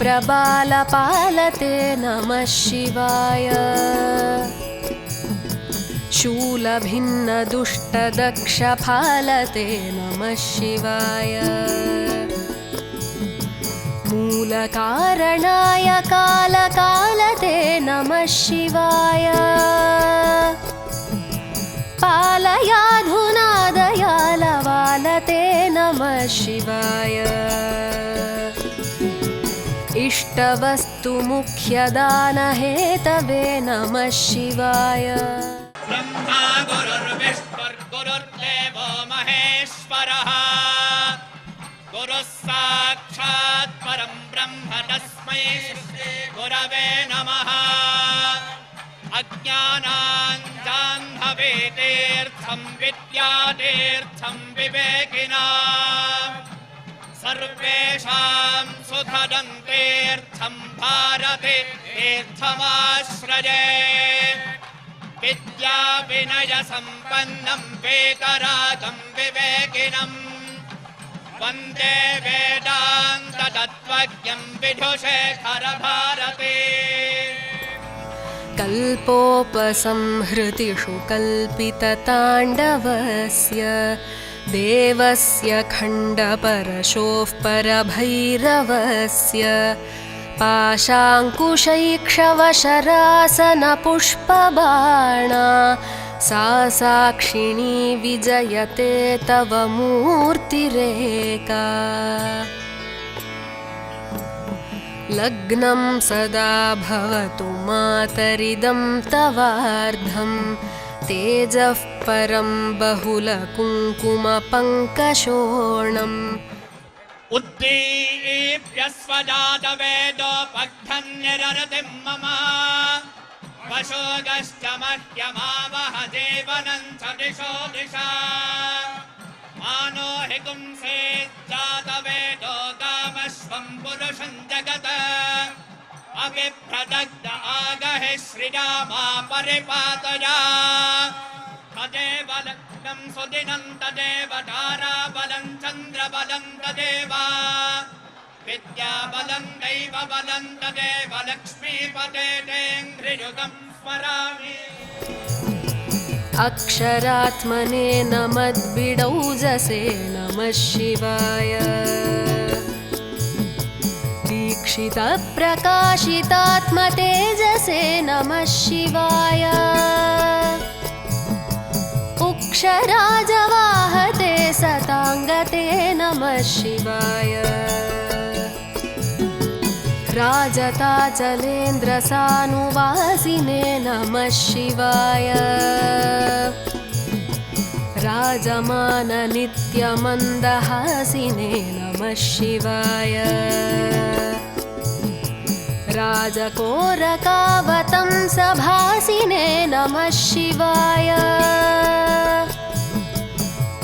प्रबालपालते नमः शिवाय। शूलभिन्नदुष्टदक्षफालते नमः शिवाय। मूलकारणाय कालकालते नमः शिवाय। पालयाधुना दयालवालते नमः शिवाय इष्टवस्तुमुख्यदानहेतवे नमः शिवाय। ब्रह्मा गुरुर्विष्णुर्गुरुर्देवो महेश्वरः। गुरुः साक्षात् परं ब्रह्म तस्मै गुरवे नमः अज्ञानाञ्जाह्नवेतीर्थं विद्यातीर्थं विवेकिना। सर्वेषां सुखदन्तीर्थं भारते तीर्थमाश्रये। विद्याविनयसम्पन्नं वेदरागं विवेकिनम् वन्दे वेदान्ततत्त्वज्ञं विधुशेखरभारते कल्पोपसंहृतिषु कल्पितताण्डवस्य देवस्य खण्डपरशोः परभैरवस्य पाशाङ्कुशैक्षवशरासनपुष्पबाणा सा साक्षिणी विजयते तव मूर्तिरेका। लग्नं सदा भवतु मातरिदं तवार्धं तेजः परं बहुलकुङ्कुमपङ्कशोणम्। उद्दीप्यस्वजातवेदोपघ्नन्निरतिं मम। वशोगश्च मह्यमावह जीवनं च दिशो दिशा। मानो हि पुंसेज्जातवेदो गामश्वं पुरुषं जगत् अविप्रदग्ध आगहि श्रियामा परिपातया। तदेव लग्नं सुदिनं तदेव ताराबलं चन्द्रबलं तदेव। विद्याबलं दैवबलं तदेव लक्ष्मीपते तेङ्घ्रियुगं स्मरामि। अक्षरात्मने नमद्बिडौजसे नमः शिवाय दीक्षितप्रकाशितात्मतेजसे नमः शिवाय। उक्षराजवाहते सताङ्गते नमः शिवाय। राजताचलेन्द्रसानुवासिने नमः शिवाय। राजमाननित्यमन्दहासिने नमः शिवाय राजकोरकावतं सभासिने नमः शिवाय।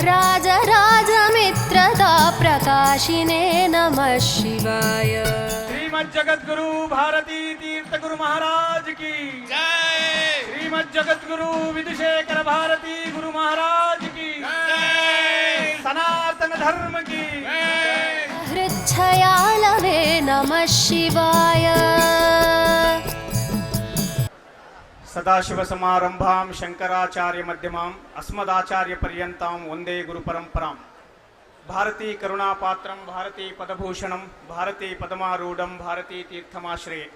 राजराजमित्रता प्रकाशिने नमः शिवाय। श्रीमज्जगद्गुरु भारती तीर्थगुरु महाराज की जय। श्रीमज्जगद्गुरु विदुशेखर भारती गुरु महाराज की सनातन धर्म की വാച്ഛയാലവേ നമ ശിവായ. സദാശിവസമാരംഭാം ശങ്കരാചാര്യമധ്യമാം അസ്മദാചാര്യപര്യന്താം വന്ദേ ഗുരുപരംപരാം ഭാരതീ കരുണാപാത്രം ഭാരതീ പദഭൂഷണം ഭാരതീ പദമാരൂഢം ഭാരതീ തീർത്ഥമാശ്രയെ.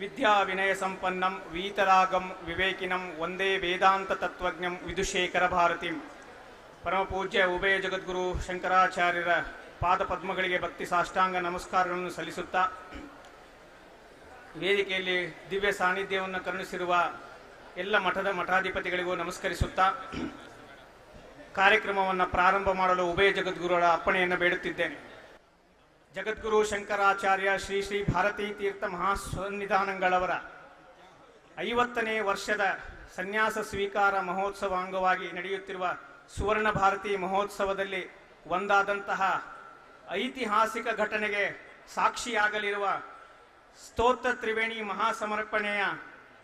വിദ്യാവിനയസമ്പന്നം വീതരാഗം വിവേകിനം വന്ദേ വേദാന്തതത്വജ്ഞം വിദുശേഖരഭാരതിം പരമപൂജ്യ ഉഭയ ജഗദ്ഗുരു ശങ്കരാചാര്യര ಪಾದ ಪದ್ಮಗಳಿಗೆ ಭಕ್ತಿ ಸಾಷ್ಟಾಂಗ ನಮಸ್ಕಾರಗಳನ್ನು ಸಲ್ಲಿಸುತ್ತಾ ವೇದಿಕೆಯಲ್ಲಿ ದಿವ್ಯ ಸಾನ್ನಿಧ್ಯವನ್ನು ಕರುಣಿಸಿರುವ ಎಲ್ಲ ಮಠದ ಮಠಾಧಿಪತಿಗಳಿಗೂ ನಮಸ್ಕರಿಸುತ್ತಾ ಕಾರ್ಯಕ್ರಮವನ್ನು ಪ್ರಾರಂಭ ಮಾಡಲು ಉಭಯ ಜಗದ್ಗುರುಗಳ ಅಪ್ಪಣೆಯನ್ನು ಬೇಡುತ್ತಿದ್ದೇನೆ. ಜಗದ್ಗುರು ಶಂಕರಾಚಾರ್ಯ ಶ್ರೀ ಶ್ರೀ ಭಾರತೀ ತೀರ್ಥ ಮಹಾಸನ್ನಿಧಾನಗಳವರ ಐವತ್ತನೇ ವರ್ಷದ ಸನ್ಯಾಸ ಸ್ವೀಕಾರ ಮಹೋತ್ಸವ ಅಂಗವಾಗಿ ನಡೆಯುತ್ತಿರುವ ಸುವರ್ಣ ಭಾರತೀ ಮಹೋತ್ಸವದಲ್ಲಿ ಒಂದಾದಂತಹ ಐತಿಹಾಸಿಕ ಘಟನೆಗೆ ಸಾಕ್ಷಿಯಾಗಲಿರುವ ಸ್ತೋತ್ರ ತ್ರಿವೇಣಿ ಮಹಾಸಮರ್ಪಣೆಯ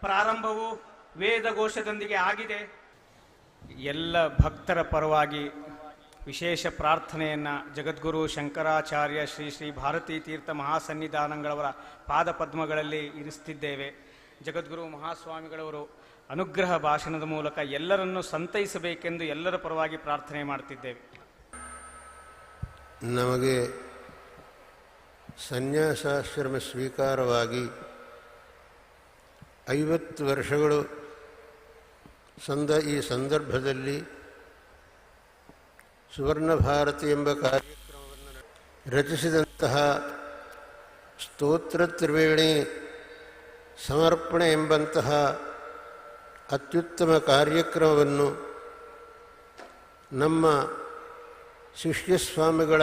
ಪ್ರಾರಂಭವು ವೇದಘೋಷದೊಂದಿಗೆ ಆಗಿದೆ. ಎಲ್ಲ ಭಕ್ತರ ಪರವಾಗಿ ವಿಶೇಷ ಪ್ರಾರ್ಥನೆಯನ್ನು ಜಗದ್ಗುರು ಶಂಕರಾಚಾರ್ಯ ಶ್ರೀ ಶ್ರೀ ಭಾರತೀ ತೀರ್ಥ ಮಹಾಸನ್ನಿಧಾನಗಳವರ ಪಾದಪದ್ಮಗಳಲ್ಲಿ ಇರಿಸ್ತಿದ್ದೇವೆ. ಜಗದ್ಗುರು ಮಹಾಸ್ವಾಮಿಗಳವರು ಅನುಗ್ರಹ ಭಾಷಣದ ಮೂಲಕ ಎಲ್ಲರನ್ನು ಸಂತೈಸಬೇಕೆಂದು ಎಲ್ಲರ ಪರವಾಗಿ ಪ್ರಾರ್ಥನೆ ಮಾಡ್ತಿದ್ದೇವೆ. ನಮಗೆ ಸನ್ಯಾಸಾಶ್ರಮ ಸ್ವೀಕಾರವಾಗಿ ಐವತ್ತು ವರ್ಷಗಳು ಸಂದ ಈ ಸಂದರ್ಭದಲ್ಲಿ ಸುವರ್ಣ ಭಾರತಿ ಎಂಬ ಕಾರ್ಯಕ್ರಮವನ್ನು ರಚಿಸಿದಂತಹ ಸ್ತೋತ್ರ ತ್ರಿವೇಣಿ ಸಮರ್ಪಣೆ ಎಂಬಂತಹ ಅತ್ಯುತ್ತಮ ಕಾರ್ಯಕ್ರಮವನ್ನು ನಮ್ಮ ಶಿಷ್ಯಸ್ವಾಮಿಗಳ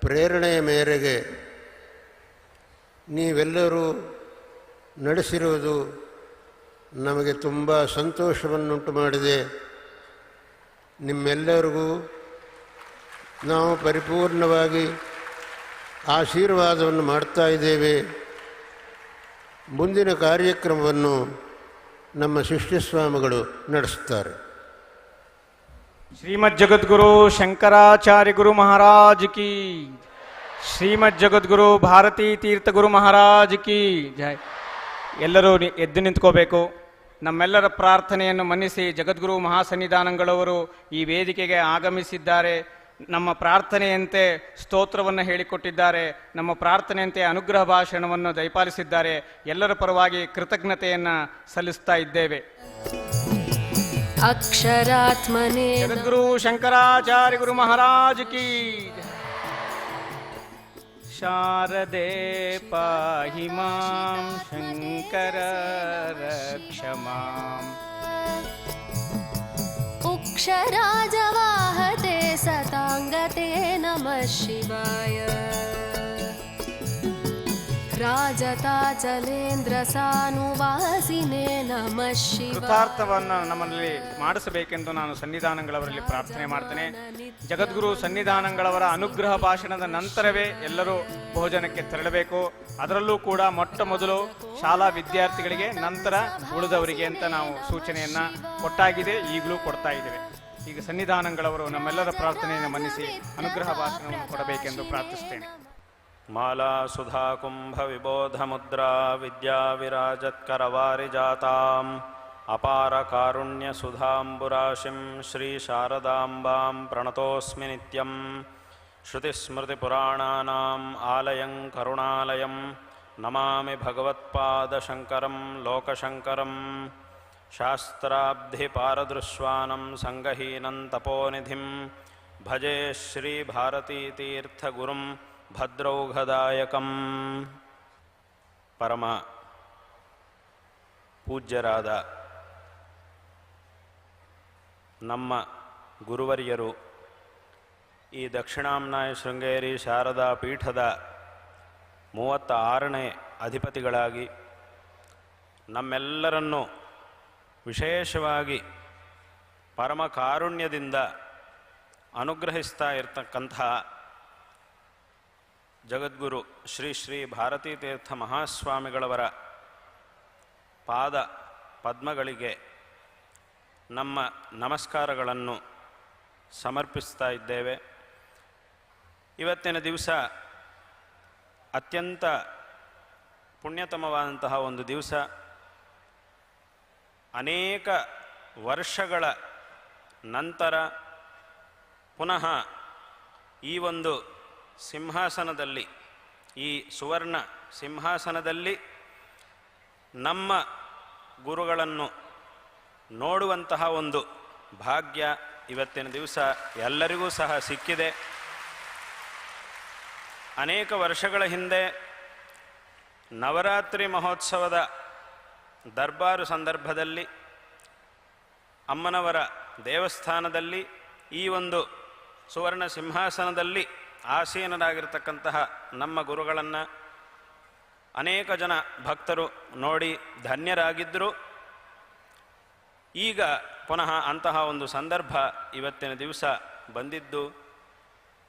ಪ್ರೇರಣೆಯ ಮೇರೆಗೆ ನೀವೆಲ್ಲರೂ ನಡೆಸಿರುವುದು ನಮಗೆ ತುಂಬ ಸಂತೋಷವನ್ನುಂಟು ಮಾಡಿದೆ. ನಿಮ್ಮೆಲ್ಲರಿಗೂ ನಾವು ಪರಿಪೂರ್ಣವಾಗಿ ಆಶೀರ್ವಾದವನ್ನು ಮಾಡ್ತಾ ಇದ್ದೇವೆ. ಮುಂದಿನ ಕಾರ್ಯಕ್ರಮವನ್ನು ನಮ್ಮ ಶಿಷ್ಯಸ್ವಾಮಿಗಳು ನಡೆಸುತ್ತಾರೆ. ಶ್ರೀಮದ್ ಜಗದ್ಗುರು ಶಂಕರಾಚಾರ್ಯ ಗುರು ಮಹಾರಾಜ್ ಕಿ ಶ್ರೀಮದ್ ಜಗದ್ಗುರು ಭಾರತೀ ತೀರ್ಥ ಗುರು ಮಹಾರಾಜ್ ಕಿ ಜಯ ಎಲ್ಲರೂ ಎದ್ದು ನಿಂತ್ಕೋಬೇಕು. ನಮ್ಮೆಲ್ಲರ ಪ್ರಾರ್ಥನೆಯನ್ನು ಮನ್ನಿಸಿ ಜಗದ್ಗುರು ಮಹಾಸನ್ನಿಧಾನಗಳವರು ಈ ವೇದಿಕೆಗೆ ಆಗಮಿಸಿದ್ದಾರೆ. ನಮ್ಮ ಪ್ರಾರ್ಥನೆಯಂತೆ ಸ್ತೋತ್ರವನ್ನು ಹೇಳಿಕೊಟ್ಟಿದ್ದಾರೆ. ನಮ್ಮ ಪ್ರಾರ್ಥನೆಯಂತೆ ಅನುಗ್ರಹ ಭಾಷಣವನ್ನು ದಯಪಾಲಿಸಿದ್ದಾರೆ. ಎಲ್ಲರ ಪರವಾಗಿ ಕೃತಜ್ಞತೆಯನ್ನು ಸಲ್ಲಿಸ್ತಾ ಇದ್ದೇವೆ. अक्षरात्मने गुरु शंकराचार्य गुरु महाराज की शारदे पाहि माँ शंकर रक्ष उक्षराजवाहते सतांगते नमः शिवाय। ಜಲೇಂದ್ರ ಸಾನುವಾಸಿನೇ ನಮ ಕೃತಾರ್ಥವನ್ನು ನಮ್ಮಲ್ಲಿ ಮಾಡಿಸಬೇಕೆಂದು ನಾನು ಸನ್ನಿಧಾನಗಳವರಲ್ಲಿ ಪ್ರಾರ್ಥನೆ ಮಾಡ್ತೇನೆ. ಜಗದ್ಗುರು ಸನ್ನಿಧಾನಗಳವರ ಅನುಗ್ರಹ ಭಾಷಣದ ನಂತರವೇ ಎಲ್ಲರೂ ಭೋಜನಕ್ಕೆ ತೆರಳಬೇಕು. ಅದರಲ್ಲೂ ಕೂಡ ಮೊಟ್ಟ ಮೊದಲು ಶಾಲಾ ವಿದ್ಯಾರ್ಥಿಗಳಿಗೆ ನಂತರ ಉಳಿದವರಿಗೆ ಅಂತ ನಾವು ಸೂಚನೆಯನ್ನ ಕೊಟ್ಟಾಗಿದೆ, ಈಗಲೂ ಕೊಡ್ತಾ ಇದ್ದೇವೆ. ಈಗ ಸನ್ನಿಧಾನಗಳವರು ನಮ್ಮೆಲ್ಲರ ಪ್ರಾರ್ಥನೆಯನ್ನು ಮನ್ನಿಸಿ ಅನುಗ್ರಹ ಭಾಷಣವನ್ನು ಕೊಡಬೇಕೆಂದು ಪ್ರಾರ್ಥಿಸ್ತೇನೆ माला सुधा कुम्भविबोधमुद्रा विद्याविराजत्करवारिजाताम् अपारकारुण्यसुधाम्बुराशिं श्रीशारदाम्बां प्रणतोऽस्मि नित्यं श्रुतिस्मृतिपुराणानाम् आलयं करुणालयं नमामि भगवत्पादशङ्करं लोकशङ्करम् शास्त्राब्धिपारदृश्वानं सङ्गहीनं तपोनिधिं। भजे श्रीभारतीतीर्थगुरुं ಭದ್ರೌಘದಾಯಕಂ. ಪರಮ ಪೂಜ್ಯರಾದ ನಮ್ಮ ಗುರುವರ್ಯರು ಈ ದಕ್ಷಿಣಾಮ್ನಾಯ ಶೃಂಗೇರಿ ಶಾರದಾ ಪೀಠದ ಮೂವತ್ತ ಆರನೇ ಅಧಿಪತಿಗಳಾಗಿ ನಮ್ಮೆಲ್ಲರನ್ನು ವಿಶೇಷವಾಗಿ ಪರಮ ಕಾರುಣ್ಯದಿಂದ ಅನುಗ್ರಹಿಸ್ತಾ ಇರತಕ್ಕಂತಹ ಜಗದ್ಗುರು ಶ್ರೀ ಶ್ರೀ ಭಾರತೀ ತೀರ್ಥ ಮಹಾಸ್ವಾಮಿಗಳವರ ಪಾದ ಪದ್ಮಗಳಿಗೆ ನಮ್ಮ ನಮಸ್ಕಾರಗಳನ್ನು ಸಮರ್ಪಿಸ್ತಾ ಇದ್ದೇವೆ. ಇವತ್ತಿನ ದಿವಸ ಅತ್ಯಂತ ಪುಣ್ಯತಮವಾದಂತಹ ಒಂದು ದಿವಸ. ಅನೇಕ ವರ್ಷಗಳ ನಂತರ ಪುನಃ ಈ ಒಂದು ಸಿಂಹಾಸನದಲ್ಲಿ, ಈ ಸುವರ್ಣ ಸಿಂಹಾಸನದಲ್ಲಿ ನಮ್ಮ ಗುರುಗಳನ್ನು ನೋಡುವಂತಹ ಒಂದು ಭಾಗ್ಯ ಇವತ್ತಿನ ದಿವಸ ಎಲ್ಲರಿಗೂ ಸಹ ಸಿಕ್ಕಿದೆ. ಅನೇಕ ವರ್ಷಗಳ ಹಿಂದೆ ನವರಾತ್ರಿ ಮಹೋತ್ಸವದ ದರ್ಬಾರು ಸಂದರ್ಭದಲ್ಲಿ, ಅಮ್ಮನವರ ದೇವಸ್ಥಾನದಲ್ಲಿ ಈ ಒಂದು ಸುವರ್ಣ ಸಿಂಹಾಸನದಲ್ಲಿ ಆಸೀನರಾಗಿರ್ತಕ್ಕಂತಹ ನಮ್ಮ ಗುರುಗಳನ್ನು ಅನೇಕ ಜನ ಭಕ್ತರು ನೋಡಿ ಧನ್ಯರಾಗಿದ್ದರು ಈಗ ಪುನಃ ಅಂತಹ ಒಂದು ಸಂದರ್ಭ ಇವತ್ತಿನ ದಿವಸ ಬಂದಿದ್ದು.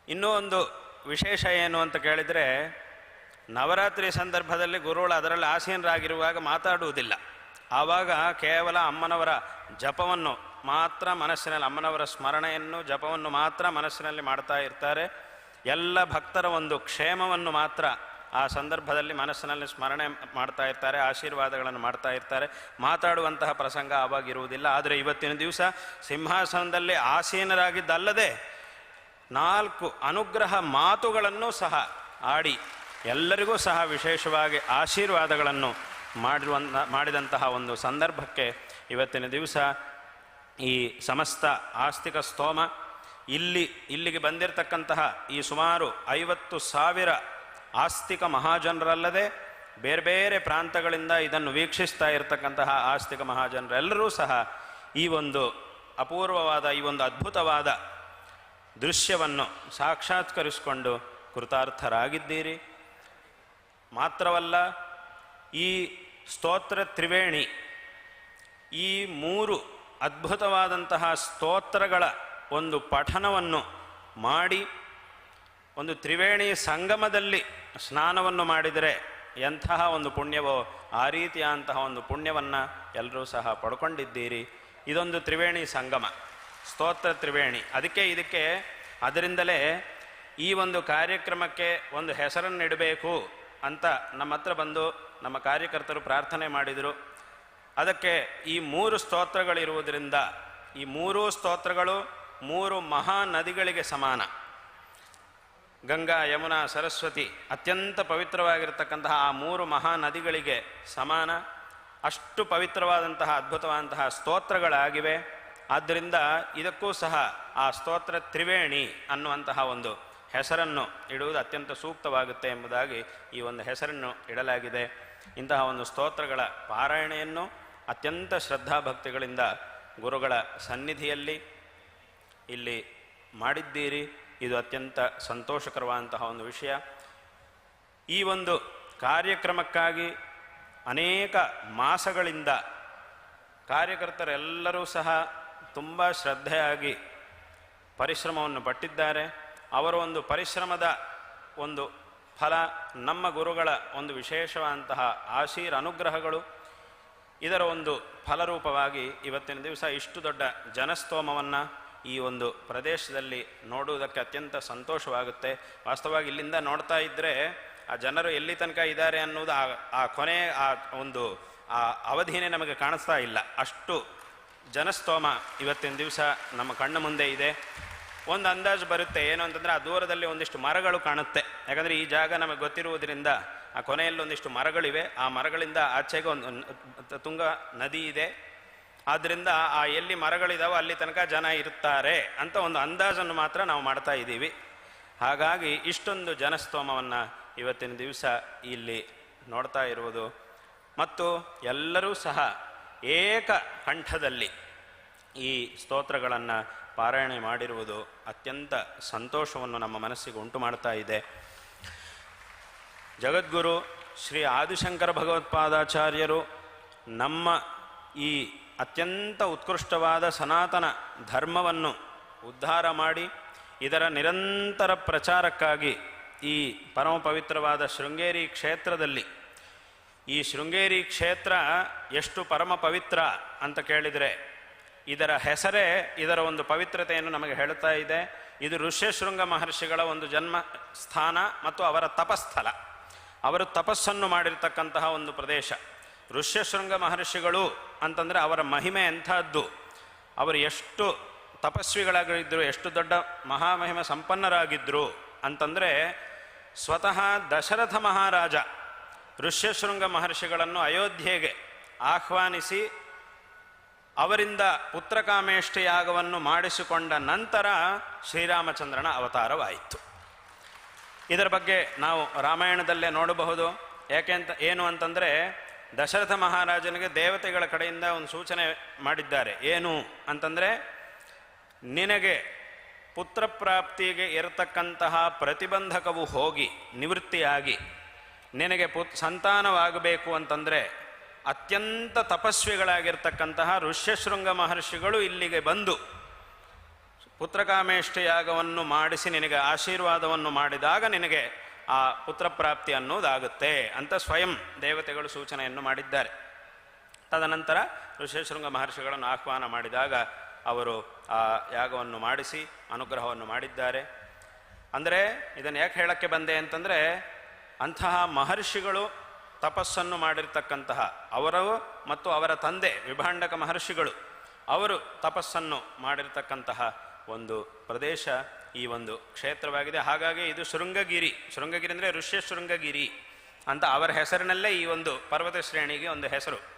ಇನ್ನೂ ಒಂದು ವಿಶೇಷ ಏನು ಅಂತ ಕೇಳಿದರೆ, ನವರಾತ್ರಿ ಸಂದರ್ಭದಲ್ಲಿ ಗುರುಗಳು ಅದರಲ್ಲಿ ಆಸೀನರಾಗಿರುವಾಗ ಮಾತಾಡುವುದಿಲ್ಲ. ಆವಾಗ ಕೇವಲ ಅಮ್ಮನವರ ಜಪವನ್ನು ಮಾತ್ರ ಮನಸ್ಸಿನಲ್ಲಿ, ಅಮ್ಮನವರ ಸ್ಮರಣೆಯನ್ನು, ಜಪವನ್ನು ಮಾತ್ರ ಮನಸ್ಸಿನಲ್ಲಿ ಮಾಡ್ತಾ ಇರ್ತಾರೆ. ಎಲ್ಲ ಭಕ್ತರ ಒಂದು ಕ್ಷೇಮವನ್ನು ಮಾತ್ರ ಆ ಸಂದರ್ಭದಲ್ಲಿ ಮನಸ್ಸಿನಲ್ಲಿ ಸ್ಮರಣೆ ಮಾಡ್ತಾ ಇರ್ತಾರೆ, ಆಶೀರ್ವಾದಗಳನ್ನು ಮಾಡ್ತಾ ಇರ್ತಾರೆ. ಮಾತಾಡುವಂತಹ ಪ್ರಸಂಗ ಆವಾಗಿರುವುದಿಲ್ಲ ಆದರೆ ಇವತ್ತಿನ ದಿವಸ ಸಿಂಹಾಸನದಲ್ಲಿ ಆಸೀನರಾಗಿದ್ದಲ್ಲದೆ ನಾಲ್ಕು ಅನುಗ್ರಹ ಮಾತುಗಳನ್ನು ಸಹ ಆಡಿ ಎಲ್ಲರಿಗೂ ಸಹ ವಿಶೇಷವಾಗಿ ಆಶೀರ್ವಾದಗಳನ್ನು ಮಾಡಿರುವಂಥ ಮಾಡಿದಂತಹ ಒಂದು ಸಂದರ್ಭಕ್ಕೆ ಇವತ್ತಿನ ದಿವಸ ಈ ಸಮಸ್ತ ಆಸ್ತಿಕ ಸ್ತೋಮ ಇಲ್ಲಿ, ಇಲ್ಲಿಗೆ ಬಂದಿರತಕ್ಕಂತಹ ಈ ಸುಮಾರು ಐವತ್ತು ಸಾವಿರ ಆಸ್ತಿಕ ಮಹಾಜನರಲ್ಲದೆ ಬೇರೆ ಬೇರೆ ಪ್ರಾಂತಗಳಿಂದ ಇದನ್ನು ವೀಕ್ಷಿಸ್ತಾ ಇರತಕ್ಕಂತಹ ಆಸ್ತಿಕ ಮಹಾಜನರೆಲ್ಲರೂ ಸಹ ಈ ಒಂದು ಅಪೂರ್ವವಾದ, ಈ ಒಂದು ಅದ್ಭುತವಾದ ದೃಶ್ಯವನ್ನು ಸಾಕ್ಷಾತ್ಕರಿಸಿಕೊಂಡು ಕೃತಾರ್ಥರಾಗಿದ್ದೀರಿ. ಮಾತ್ರವಲ್ಲ, ಈ ಸ್ತೋತ್ರ ತ್ರಿವೇಣಿ ಈ ಮೂರು ಅದ್ಭುತವಾದಂತಹ ಸ್ತೋತ್ರಗಳ ಒಂದು ಪಠನವನ್ನು ಮಾಡಿ ಒಂದು ತ್ರಿವೇಣಿ ಸಂಗಮದಲ್ಲಿ ಸ್ನಾನವನ್ನು ಮಾಡಿದರೆ ಎಂತಹ ಒಂದು ಪುಣ್ಯವೋ ಆ ರೀತಿಯಾದಂತಹ ಒಂದು ಪುಣ್ಯವನ್ನು ಎಲ್ಲರೂ ಸಹ ಪಡ್ಕೊಂಡಿದ್ದೀರಿ. ಇದೊಂದು ತ್ರಿವೇಣಿ ಸಂಗಮ, ಸ್ತೋತ್ರ ತ್ರಿವೇಣಿ. ಅದಕ್ಕೆ ಇದಕ್ಕೆ ಅದರಿಂದಲೇ ಈ ಒಂದು ಕಾರ್ಯಕ್ರಮಕ್ಕೆ ಒಂದು ಹೆಸರನ್ನು ಇಡಬೇಕು ಅಂತ ನಮ್ಮ ಹತ್ರ ಬಂದು ನಮ್ಮ ಕಾರ್ಯಕರ್ತರು ಪ್ರಾರ್ಥನೆ ಮಾಡಿದರು. ಅದಕ್ಕೆ ಈ ಮೂರು ಸ್ತೋತ್ರಗಳಿರುವುದರಿಂದ ಈ ಮೂರೂ ಸ್ತೋತ್ರಗಳು ಮೂರು ಮಹಾ ನದಿಗಳಿಗೆ ಸಮಾನ. ಗಂಗಾ, ಯಮುನಾ, ಸರಸ್ವತಿ ಅತ್ಯಂತ ಪವಿತ್ರವಾಗಿರತಕ್ಕಂತಹ ಆ ಮೂರು ಮಹಾ ನದಿಗಳಿಗೆ ಸಮಾನ. ಅಷ್ಟು ಪವಿತ್ರವಾದಂತಹ, ಅದ್ಭುತವಾದಂತಹ ಸ್ತೋತ್ರಗಳಾಗಿವೆ. ಆದ್ದರಿಂದ ಇದಕ್ಕೂ ಸಹ ಆ ಸ್ತೋತ್ರ ತ್ರಿವೇಣಿ ಅನ್ನುವಂತಹ ಒಂದು ಹೆಸರನ್ನು ಇಡುವುದು ಅತ್ಯಂತ ಸೂಕ್ತವಾಗುತ್ತೆ ಎಂಬುದಾಗಿ ಈ ಒಂದು ಹೆಸರನ್ನು ಇಡಲಾಗಿದೆ. ಇಂತಹ ಒಂದು ಸ್ತೋತ್ರಗಳ ಪಾರಾಯಣೆಯನ್ನು ಅತ್ಯಂತ ಶ್ರದ್ಧಾಭಕ್ತಿಗಳಿಂದ ಗುರುಗಳ ಸನ್ನಿಧಿಯಲ್ಲಿ ಇಲ್ಲಿ ಮಾಡಿದ್ದೀರಿ. ಇದು ಅತ್ಯಂತ ಸಂತೋಷಕರವಾದಂತಹ ಒಂದು ವಿಷಯ. ಈ ಒಂದು ಕಾರ್ಯಕ್ರಮಕ್ಕಾಗಿ ಅನೇಕ ಮಾಸಗಳಿಂದ ಕಾರ್ಯಕರ್ತರೆಲ್ಲರೂ ಸಹ ತುಂಬ ಶ್ರದ್ಧೆಯಾಗಿ ಪರಿಶ್ರಮವನ್ನು ಪಟ್ಟಿದ್ದಾರೆ. ಅವರ ಒಂದು ಪರಿಶ್ರಮದ ಒಂದು ಫಲ ನಮ್ಮ ಗುರುಗಳ ಒಂದು ವಿಶೇಷವಾದಂತಹ ಆಶೀರ್ ಅನುಗ್ರಹಗಳು. ಇದರ ಒಂದು ಫಲರೂಪವಾಗಿ ಇವತ್ತಿನ ದಿವಸ ಇಷ್ಟು ದೊಡ್ಡ ಜನಸ್ತೋಮವನ್ನು ಈ ಒಂದು ಪ್ರದೇಶದಲ್ಲಿ ನೋಡುವುದಕ್ಕೆ ಅತ್ಯಂತ ಸಂತೋಷವಾಗುತ್ತೆ. ವಾಸ್ತವವಾಗಿ ಇಲ್ಲಿಂದ ನೋಡ್ತಾ ಇದ್ದರೆ ಆ ಜನರು ಎಲ್ಲಿ ತನಕ ಇದ್ದಾರೆ ಅನ್ನೋದು ಆ ಆ ಕೊನೆ, ಆ ಒಂದು, ಆ ಅವಧಿನೇ ನಮಗೆ ಕಾಣಿಸ್ತಾ ಇಲ್ಲ. ಅಷ್ಟು ಜನಸ್ತೋಮ ಇವತ್ತಿನ ದಿವಸ ನಮ್ಮ ಕಣ್ಣ ಮುಂದೆ ಇದೆ. ಒಂದು ಅಂದಾಜು ಬರುತ್ತೆ ಏನು ಅಂತಂದರೆ ಆ ದೂರದಲ್ಲಿ ಒಂದಿಷ್ಟು ಮರಗಳು ಕಾಣುತ್ತೆ. ಯಾಕಂದರೆ ಈ ಜಾಗ ನಮಗೆ ಗೊತ್ತಿರುವುದರಿಂದ ಆ ಕೊನೆಯಲ್ಲಿ ಒಂದಿಷ್ಟು ಮರಗಳಿವೆ. ಆ ಮರಗಳಿಂದ ಆಚೆಗೆ ಒಂದು ತುಂಗ ನದಿ ಇದೆ. ಆದ್ದರಿಂದ ಆ ಎಲ್ಲಿ ಮರಗಳಿದಾವೋ ಅಲ್ಲಿ ತನಕ ಜನ ಇರ್ತಾರೆ ಅಂತ ಒಂದು ಅಂದಾಜನ್ನು ಮಾತ್ರ ನಾವು ಮಾಡ್ತಾ ಇದ್ದೀವಿ. ಹಾಗಾಗಿ ಇಷ್ಟೊಂದು ಜನಸ್ತೋಮವನ್ನು ಇವತ್ತಿನ ದಿವಸ ಇಲ್ಲಿ ನೋಡ್ತಾ ಇರುವುದು. ಮತ್ತು ಎಲ್ಲರೂ ಸಹ ಏಕ ಕಂಠದಲ್ಲಿ ಈ ಸ್ತೋತ್ರಗಳನ್ನು ಪಾರಾಯಣೆ ಮಾಡಿರುವುದು ಅತ್ಯಂತ ಸಂತೋಷವನ್ನು ನಮ್ಮ ಮನಸ್ಸಿಗೆ ಉಂಟು ಮಾಡ್ತಾ ಇದೆ. ಜಗದ್ಗುರು ಶ್ರೀ ಆದಿಶಂಕರ ಭಗವತ್ಪಾದಾಚಾರ್ಯರು ನಮ್ಮ ಈ ಅತ್ಯಂತ ಉತ್ಕೃಷ್ಟವಾದ ಸನಾತನ ಧರ್ಮವನ್ನು ಉದ್ಧಾರ ಮಾಡಿ ಇದರ ನಿರಂತರ ಪ್ರಚಾರಕ್ಕಾಗಿ ಈ ಪರಮ ಪವಿತ್ರವಾದ ಶೃಂಗೇರಿ ಕ್ಷೇತ್ರದಲ್ಲಿ ಈ ಶೃಂಗೇರಿ ಕ್ಷೇತ್ರ ಎಷ್ಟು ಪರಮ ಪವಿತ್ರ ಅಂತ ಕೇಳಿದರೆ ಇದರ ಹೆಸರೇ ಇದರ ಒಂದು ಪವಿತ್ರತೆಯನ್ನು ನಮಗೆ ಹೇಳ್ತಾ ಇದೆ. ಇದು ಋಷ್ಯಶೃಂಗ ಮಹರ್ಷಿಗಳ ಒಂದು ಜನ್ಮ ಸ್ಥಾನ ಮತ್ತು ಅವರ ತಪಸ್ಥಲ. ಅವರು ತಪಸ್ಸನ್ನು ಮಾಡಿರ್ತಕ್ಕಂತಹ ಒಂದು ಪ್ರದೇಶ. ಋಷ್ಯಶೃಂಗ ಮಹರ್ಷಿಗಳು ಅಂತಂದರೆ ಅವರ ಮಹಿಮೆ ಎಂಥದ್ದು. ಅವರು ಎಷ್ಟು ತಪಸ್ವಿಗಳಾಗಿದ್ದರು ಎಷ್ಟು ದೊಡ್ಡ ಮಹಾಮಹಿಮ ಸಂಪನ್ನರಾಗಿದ್ದರು ಅಂತಂದರೆ ಸ್ವತಃ ದಶರಥ ಮಹಾರಾಜ ಋಷ್ಯಶೃಂಗ ಮಹರ್ಷಿಗಳನ್ನು ಅಯೋಧ್ಯೆಗೆ ಆಹ್ವಾನಿಸಿ ಅವರಿಂದ ಪುತ್ರಕಾಮೇಷ್ಠಿಯಾಗವನ್ನು ಮಾಡಿಸಿಕೊಂಡ ನಂತರ ಶ್ರೀರಾಮಚಂದ್ರನ ಅವತಾರವಾಯಿತು. ಇದರ ಬಗ್ಗೆ ನಾವು ರಾಮಾಯಣದಲ್ಲೇ ನೋಡಬಹುದು. ಯಾಕೆಂತ ಏನು ಅಂತಂದರೆ ದಶರಥ ಮಹಾರಾಜನಿಗೆ ದೇವತೆಗಳ ಕಡೆಯಿಂದ ಒಂದು ಸೂಚನೆ ಮಾಡಿದ್ದಾರೆ. ಏನು ಅಂತಂದರೆ, ನಿನಗೆ ಪುತ್ರಪ್ರಾಪ್ತಿಗೆ ಇರತಕ್ಕಂತಹ ಪ್ರತಿಬಂಧಕವು ಹೋಗಿ, ನಿವೃತ್ತಿಯಾಗಿ, ನಿನಗೆ ಪುತ್ ಸಂತಾನವಾಗಬೇಕು ಅಂತಂದರೆ, ಅತ್ಯಂತ ತಪಸ್ವಿಗಳಾಗಿರ್ತಕ್ಕಂತಹ ಋಷ್ಯಶೃಂಗ ಮಹರ್ಷಿಗಳು ಇಲ್ಲಿಗೆ ಬಂದು ಪುತ್ರಕಾಮೇಷ್ಠಿಯಾಗವನ್ನು ಮಾಡಿಸಿ ನಿನಗೆ ಆಶೀರ್ವಾದವನ್ನು ಮಾಡಿದಾಗ ನಿನಗೆ ಆ ಪುತ್ರಪ್ರಾಪ್ತಿ ಅನ್ನೋದಾಗುತ್ತೆ ಅಂತ ಸ್ವಯಂ ದೇವತೆಗಳು ಸೂಚನೆಯನ್ನು ಮಾಡಿದ್ದಾರೆ. ತದನಂತರ ಋಷೇಶೃಂಗ ಮಹರ್ಷಿಗಳನ್ನು ಆಹ್ವಾನ ಮಾಡಿದಾಗ ಅವರು ಆ ಯಾಗವನ್ನು ಮಾಡಿಸಿ ಅನುಗ್ರಹವನ್ನು ಮಾಡಿದ್ದಾರೆ. ಅಂದರೆ ಇದನ್ನು ಯಾಕೆ ಹೇಳಕ್ಕೆ ಬಂದೆ ಅಂತಂದರೆ ಅಂತಹ ಮಹರ್ಷಿಗಳು ತಪಸ್ಸನ್ನು ಮಾಡಿರ್ತಕ್ಕಂತಹ ಅವರು ಮತ್ತು ಅವರ ತಂದೆ ವಿಭಾಂಡಕ ಮಹರ್ಷಿಗಳು ಅವರು ತಪಸ್ಸನ್ನು ಮಾಡಿರ್ತಕ್ಕಂತಹ ಒಂದು ಪ್ರದೇಶ ಈ ಒಂದು ಕ್ಷೇತ್ರವಾಗಿದೆ. ಹಾಗಾಗಿ ಇದು ಶೃಂಗಗಿರಿ. ಶೃಂಗಗಿರಿ ಅಂದರೆ ಋಷ್ಯ ಶೃಂಗಗಿರಿ ಅಂತ ಅವರ ಹೆಸರಿನಲ್ಲೇ ಈ ಒಂದು ಪರ್ವತ ಶ್ರೇಣಿಗೆ ಒಂದು ಹೆಸರು.